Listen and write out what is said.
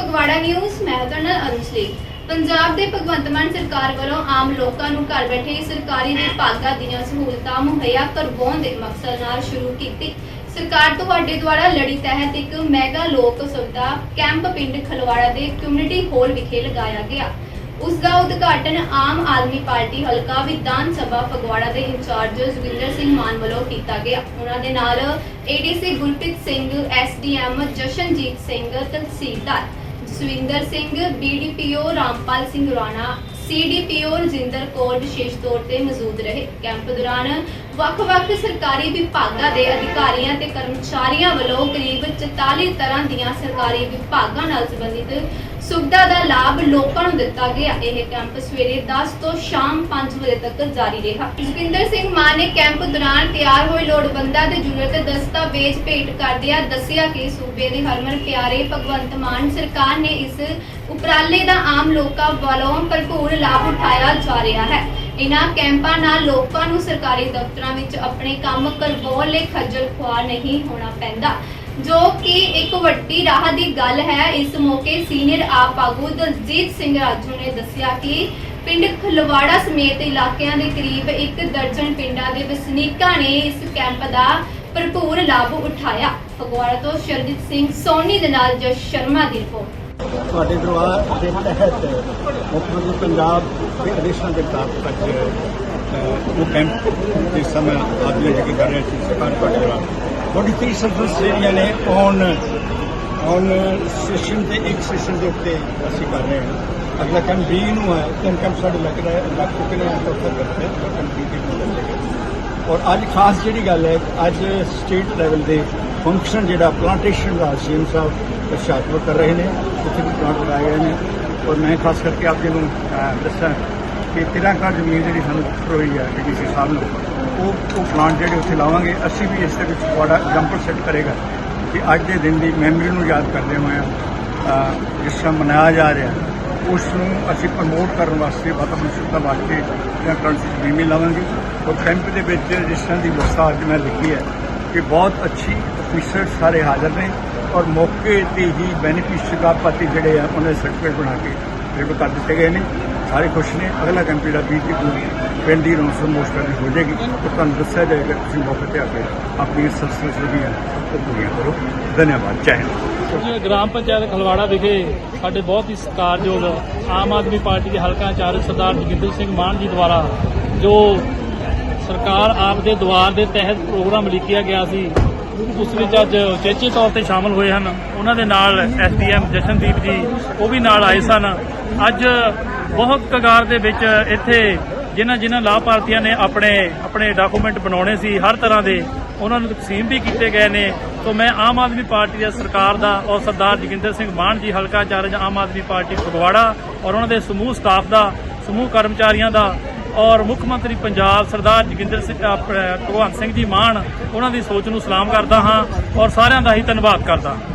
Phagwara news ਮੈਂ ਤੁਹਾਡੇ ਨਾਲ ਪੰਜਾਬ ਦੇ ਭਗਵੰਤ ਮਾਨ ਸਰਕਾਰ ਵੱਲੋਂ ਆਮ ਲੋਕਾਂ ਨੂੰ ਘਰ ਬੈਠੇ ਹੀ ਸਰਕਾਰੀ ਵਿਭਾਗਾਂ ਦੀਆਂ ਸਹੂਲਤਾਂ ਮੁਹੱਈਆ ਕਰਵਾਉਣ ਦੇ ਮਕਸਦ ਨਾਲ ਸ਼ੁਰੂ ਕੀਤੀ। ਸਰਕਾਰ ਤੁਹਾਡੇ ਦੁਆਰਾ ਲੜੀ ਤਹਿਤ ਇੱਕ ਮੈਗਾ ਲੋਕ ਸੁਵਿਧਾ ਕੈਂਪ ਪਿੰਡ ਖਲਵਾੜਾ ਦੇ ਕਮਿਊਨਿਟੀ ਹਾਲ ਵਿਖੇ ਲਗਾਇਆ ਗਿਆ। ਉਸ ਦਾ ਉਦਘਾਟਨ ਆਮ ਆਦਮੀ ਪਾਰਟੀ ਹਲਕਾ ਵਿਧਾਨ ਸਭਾ ਫਗਵਾੜਾ ਦੇ ਇੰਚਾਰਜ ਜੋਗਿੰਦਰ ਸਿੰਘ ਮਾਨ ਵੱਲੋਂ ਕੀਤਾ ਗਿਆ। ਉਹਨਾਂ ਦੇ ਨਾਲ ਏਡੀਸੀ ਗੁਰਪ੍ਰੀਤ ਸਿੰਘ ਐਸਡੀਐਮ ਜਸ਼ਨਜੀਤ ਸਿੰਘ, ਤਹਿਸੀਲਦਾਰ ਜਸਵਿੰਦਰ ਸਿੰਘ ਬੀਡੀਪੀਓ ਰਾਮਪਾਲ ਸਿੰਘ ਰਾਣਾ ਸੀਡੀਪੀਓ ਰਜਿੰਦਰ ਕੌਰ ਵਿਸ਼ੇਸ਼ ਤੌਰ ਤੇ ਮੌਜੂਦ ਰਹੇ। ਕੈਂਪ ਦੌਰਾਨ ਵੱਖ-ਵੱਖ ਸਰਕਾਰੀ ਵਿਭਾਗਾਂ ਦੇ ਅਧਿਕਾਰੀਆਂ ਤੇ ਕਰਮਚਾਰੀਆਂ ਵੱਲੋਂ ਕਰੀਬ 44 ਤਰ੍ਹਾਂ ਦੀਆਂ ਸਰਕਾਰੀ ਵਿਭਾਗਾਂ ਨਾਲ ਸੰਬੰਧਿਤ ਸੁਵਿਧਾ ਦਾ ਲਾਭ ਲੋਕਾਂ ਨੂੰ ਦਿੱਤਾ ਗਿਆ। ਇਹ ਕੈਂਪ ਸਵੇਰੇ 10 ਤੋਂ ਸ਼ਾਮ 5 ਵਜੇ ਤੱਕ ਜਾਰੀ ਰਿਹਾ। ਜੋਗਿੰਦਰ ਸਿੰਘ ਮਾਨ ਨੇ ਕੈਂਪ ਦੌਰਾਨ ਤਿਆਰ ਹੋਏ ਲੋੜਵੰਦਾਂ ਦੇ ਜ਼ਰੂਰਤ ਦਸਤਾਵੇਜ਼ ਭੇਟ ਕਰਦਿਆਂ ਦੱਸਿਆ ਕਿ ਸੂਬੇ ਦੇ ਹਰਮਨ ਪਿਆਰੇ ਭਗਵੰਤ ਮਾਨ ਸਰਕਾਰ ਨੇ ਇਸ ਉਪਰਾਲੇ ਦਾ ਆਮ ਲੋਕਾਂ ਵੱਲੋਂ ਭਰਪੂਰ ਲਾਭ ਉਠਾਇਆ ਜਾ ਰਿਹਾ ਹੈ। ਇਨ੍ਹਾਂ ਕੈਂਪਾਂ ਨਾਲ ਲੋਕਾਂ ਨੂੰ ਸਰਕਾਰੀ ਦਫ਼ਤਰਾਂ ਵਿੱਚ ਆਪਣੇ ਕੰਮ ਕਰਵਾਉਣ ਲਈ ਖੱਜਲ ਖੁਆਰ ਨਹੀਂ ਹੋਣਾ ਪੈਂਦਾ। ਜੋ ਕਿ ਇੱਕ ਵੱਡੀ ਰਾਹ ਦੀ ਗੱਲ ਹੈ। ਇਸ ਮੌਕੇ ਸੀਨੀਅਰ ਆਪ ਆਗੂ ਦਲਜੀਤ ਸਿੰਘ ਰਾਜੂ ਨੇ ਦੱਸਿਆ ਕਿ ਪਿੰਡ ਖਲਵਾੜਾ ਸਮੇਤ ਇਲਾਕਿਆਂ ਦੇ ਕਰੀਬ ਇੱਕ ਦਰਜਨ ਪਿੰਡਾਂ ਦੇ ਵਸਨੀਕਾਂ ਨੇ ਇਸ ਕੈਂਪ ਦਾ ਭਰਪੂਰ ਲਾਭ ਉਠਾਇਆ। ਫਗਵਾੜਾ ਤੋਂ ਸ਼ਰਜੀਤ ਸਿੰਘ ਸੋਨੀ ਦੇ ਨਾਲ ਜਸ ਸ਼ਰਮਾ ਦੀ ਰਿਪੋਰਟ। ਤੁਹਾਡੇ ਦਰਬਾਰ ਦੇ ਤਹਿਤ ਮੁੱਖ ਮੰਤਰੀ ਪੰਜਾਬ ਦੇ ਆਦੇਸ਼ਾਂ ਦੇ ਤਹਿਤ ਤੱਕ ਉਹ ਕੈਂਪ ਦੇ ਸਮੇਂ ਆਦਮੀ ਜੀ ਕਰ ਰਹੇ ਸੀ, ਸਰਕਾਰ ਤੁਹਾਡੇ ਦਰਬਾਰ ਬੜੀ ਤੀਹ ਸਰਵਿਸ ਜਿਹੜੀਆਂ ਨੇ ਔਨ ਔਨ ਸੈਸ਼ਨ ਤੇ ਇੱਕ ਸੈਸ਼ਨ ਦੇ ਉੱਤੇ ਅਸੀਂ ਕਰ ਰਹੇ ਹਾਂ। ਅਗਲਾ ਕੰਮ 20 ਨੂੰ ਹੈ, ਤਿੰਨ ਕੈਂਪ ਸਾਡੇ ਲੱਗ ਰਹੇ, ਲੱਗ ਚੁੱਕੇ ਨੇ ਅੱਜ ਤੱਕ ਕਰਦੇ ਹਾਂ ਕੈਂਪ 20 ਨੂੰ ਔਰ ਅੱਜ ਖਾਸ ਜਿਹੜੀ ਗੱਲ ਹੈ, ਅੱਜ ਸਟੇਟ ਲੈਵਲ ਦੇ ਫੰਕਸ਼ਨ ਜਿਹੜਾ ਪਲਾਂਟੇਸ਼ਨ ਦਾ ਸੀਐਮ ਸਾਹਿਬ ਹੁਸ਼ਿਆਰਪੁਰ ਕਰ ਰਹੇ ਨੇ, ਉੱਥੇ ਵੀ ਪਲਾਂਟ ਲਗਾਏ ਗਏ ਨੇ। ਔਰ ਮੈਂ ਖਾਸ ਕਰਕੇ ਆਪ ਜੀ ਨੂੰ ਦੱਸਾਂ ਕਿ 13 ਏਕੜ ਜ਼ਮੀਨ ਜਿਹੜੀ ਸਾਨੂੰ ਦਿੱਤੀ ਹੋਈ ਹੈ ਡੀਸੀ ਸਾਹਿਬ ਨੂੰ ਉਹ ਉਹ ਪਲਾਂਟ ਜਿਹੜੇ ਉੱਥੇ ਲਾਵਾਂਗੇ ਅਸੀਂ ਵੀ ਇਸ ਦੇ ਵਿੱਚ ਤੁਹਾਡਾ ਐਗਜ਼ਾਮਪਲ ਸੈੱਟ ਕਰੇਗਾ ਕਿ ਅੱਜ ਦੇ ਦਿਨ ਦੀ ਮੈਮਰੀ ਨੂੰ ਯਾਦ ਕਰਦੇ ਹੋਏ ਅਹ, ਜਿਸ ਤਰ੍ਹਾਂ ਮਨਾਇਆ ਜਾ ਰਿਹਾ ਉਸ ਨੂੰ ਅਸੀਂ ਪ੍ਰਮੋਟ ਕਰਨ ਵਾਸਤੇ ਵਾਤਾਵਰਣ ਸੁਰੱਖਿਆ ਵਾਸਤੇ ਜਾਂ ਕਰੰਸੀ ਬੀਮੀ ਲਾਵਾਂਗੇ। ਔਰ ਕੈਂਪ ਦੇ ਵਿੱਚ ਜਿਸ ਤਰ੍ਹਾਂ ਦੀ ਵਿਵਸਥਾ ਅੱਜ ਮੈਂ ਲਿਖੀ ਹੈ ਕਿ ਬਹੁਤ ਅੱਛੀ ਅਫੀਸਰ ਸਾਰੇ ਹਾਜ਼ਰ ਨੇ ਔਰ ਮੌਕੇ ਤੇ ਹੀ ਬੈਨੀਫਿਸ਼ਰੀ ਪਾਤੀ ਜਿਹੜੇ ਆ ਉਹਨਾਂ ਦੇ ਸਰਟੀਫਿਕੇਟ ਬਣਾ ਕੇ ਰਿਵ ਕਰ ਦਿੱਤੇ ਗਏ ਨੇ। ਸਾਰੇ ਖੁਸ਼ ਨੇ ਅਗਲਾ ਕੈਂਪ ਜਿਹੜਾ 20 ਤਰੀਕ ਨੂੰ ਪਿੰਡ ਦੀ ਰੌਣਕ ਮੋਸਟ ਕਰਨੀ ਹੋ ਜਾਏਗੀ ਉਹ ਤੁਹਾਨੂੰ ਦੱਸਿਆ ਜਾਏਗਾ ਤੁਸੀਂ ਮੌਕੇ ਤੇ ਆ ਕੇ ਆਪਣੀਆਂ ਸਰਸਸ ਜਿਹੜੀਆਂ ਉਹ ਪੂਰੀਆਂ ਕਰੋ। ਧੰਨਵਾਦ। ਜੈ ਗ੍ਰਾਮ ਪੰਚਾਇਤ ਖਲਵਾੜਾ ਵਿਖੇ ਸਾਡੇ ਬਹੁਤ ਹੀ ਸਤਿਕਾਰਯੋਗ ਆਮ ਆਦਮੀ ਪਾਰਟੀ ਦੇ ਹਲਕਾ ਇੰਚਾਰਜ ਸਰਦਾਰ ਜੋਗਿੰਦਰ ਸਿੰਘ ਮਾਨ ਜੀ ਦੁਆਰਾ, ਜੋ ਸਰਕਾਰ ਆਪ ਦੇ ਦੁਆਰ ਦੇ ਤਹਿਤ ਪ੍ਰੋਗਰਾਮ ਲਿਖਿਆ ਗਿਆ ਸੀ, ਉਸ ਵਿੱਚ ਅੱਜ ਚੇਚੇ ਤੌਰ ਤੇ ਸ਼ਾਮਲ ਹੋਏ ਹਨ। ਉਹਨਾਂ ਦੇ ਨਾਲ ਐਸਡੀਐਮ ਜਸ਼ਨਦੀਪ ਜੀ, ਉਹ ਵੀ ਨਾਲ ਆਏ ਸਨ। ਅੱਜ ਬਹੁਤ ਕਗਾਰ ਦੇ ਵਿੱਚ ਇੱਥੇ ਜਿਨ੍ਹਾਂ ਜਿਨ੍ਹਾਂ ਲਾਭਪਾਤਰੀਆਂ ਨੇ ਆਪਣੇ ਆਪਣੇ ਡਾਕੂਮੈਂਟ ਬਣਾਉਣੇ ਸੀ, ਹਰ ਤਰ੍ਹਾਂ ਦੇ ਉਹਨਾਂ ਨੂੰ ਤਕਸੀਮ ਵੀ ਕੀਤੇ ਗਏ ਨੇ। ਤੋਂ ਮੈਂ ਆਮ ਆਦਮੀ ਪਾਰਟੀ ਦਾ ਸਰਕਾਰ ਦਾ ਔਰ ਸਰਦਾਰ ਜੋਗਿੰਦਰ ਸਿੰਘ ਮਾਨ ਜੀ, ਹਲਕਾ ਚਾਰਜ ਆਮ ਆਦਮੀ ਪਾਰਟੀ ਫਗਵਾੜਾ ਔਰ ਉਹਨਾਂ ਦੇ ਸਮੂਹ ਸਟਾਫ ਦਾ, ਸਮੂਹ ਕਰਮਚਾਰੀਆਂ ਦਾ ਔਰ ਮੁੱਖ ਮੰਤਰੀ ਪੰਜਾਬ ਸਰਦਾਰ ਜੋਗਿੰਦਰ ਸਿੰਘ ਭਗਵੰਤ ਸਿੰਘ ਜੀ ਮਾਨ, ਉਹਨਾਂ ਦੀ ਸੋਚ ਨੂੰ ਸਲਾਮ ਕਰਦਾ ਹਾਂ ਔਰ ਸਾਰਿਆਂ ਦਾ ਹੀ ਧੰਨਵਾਦ ਕਰਦਾ ਹਾਂ।